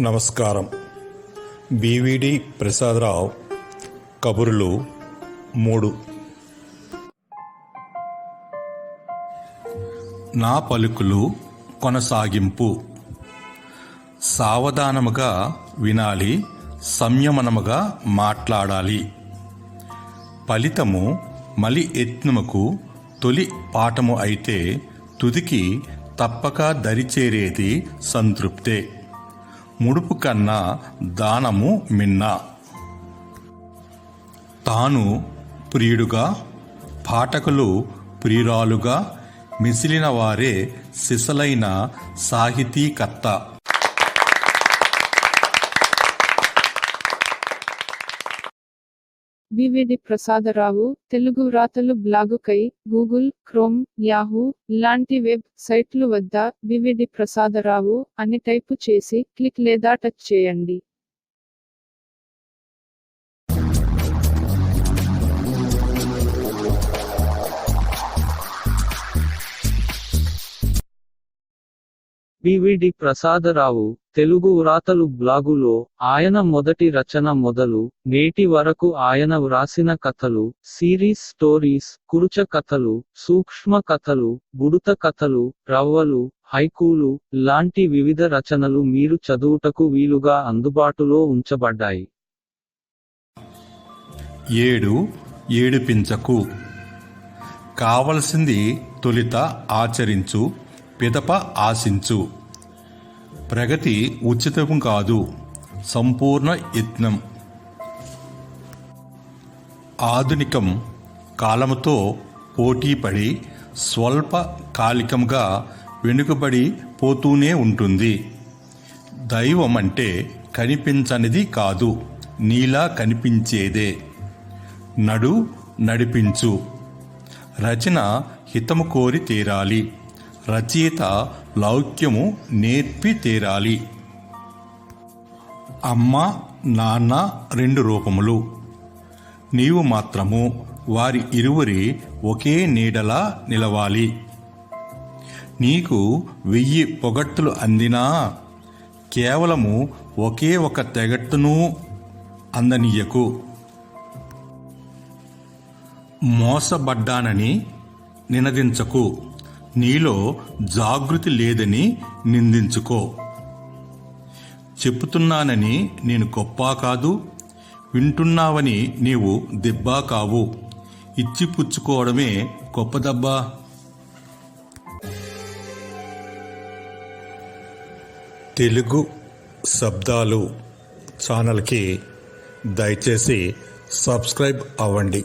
నమస్కారం. బీవీడి ప్రసాదరావు కబుర్లు మూడు. నా పలుకులు కొనసాగింపు. సావధానముగా వినాలి సంయమనముగా మాట్లాడాలి. ఫలితము మలి యత్నముకు తొలి పాఠము అయితే తుదికి తప్పక దరిచేరేది సంతృప్తే. ముడుపు కన్నా దానము మిన్న. తాను ప్రియుడుగా పాఠకులు ప్రియురాలుగా మిసిలిన వారే సిసలైన సాహితీకర్త. వివిడి ప్రసాదరావు తెలుగు వ్రాతలు బ్లాగుకై గూగుల్ క్రోమ్ యాహూ లాంటి వెబ్ సైట్లు వద్ద వివిడి ప్రసాదరావు అని టైపు చేసి క్లిక్ లేదా టచ్ చేయండి. పివిడి ప్రసాదరావు తెలుగు వ్రాతలు బ్లాగులో ఆయన మొదటి రచన మొదలు నేటి వరకు ఆయన వ్రాసిన కథలు సిరీస్ స్టోరీస్ కురుచ కథలు సూక్ష్మ కథలు బుడుత కథలు రవ్వలు హైకూలు లాంటి వివిధ రచనలు మీరు చదువుటకు వీలుగా అందుబాటులో ఉంచబడ్డాయి. ఏడు ఏడిపించకు. కావలసింది తొలిత ఆచరించు. పిదప ఆశించు. ప్రగతి ఉచితం కాదు సంపూర్ణ యత్నం. ఆధునికం కాలముతో పోటీపడి స్వల్పకాలికంగా వెనుకబడి పోతూనే ఉంటుంది. దైవం అంటే కనిపించనిది కాదు నీలా కనిపించేదే. నడు నడిపించు. రచన హితము కోరి తీరాలి. రచయిత లౌక్యము నేర్పి తీరాలి. అమ్మ నాన్న రెండు రూపములు. నీవు మాత్రము వారి ఇరువురి ఒకే నీడలా నిలవాలి. నీకు వెయ్యి పొగట్టులు అందినా కేవలము ఒకే ఒక తెగట్టును అందనీయకు. మోసబడ్డానని నినదించకు. నీలో జాగృతి లేదని నిందించుకో. చెప్పుతున్నానని నేను గొప్ప కాదు వింటున్నావని నీవు దెబ్బా కావు. ఇచ్చిపుచ్చుకోవడమే గొప్ప దెబ్బా తెలుగు శబ్దాలు ఛానల్కి దయచేసి సబ్స్క్రైబ్ అవ్వండి.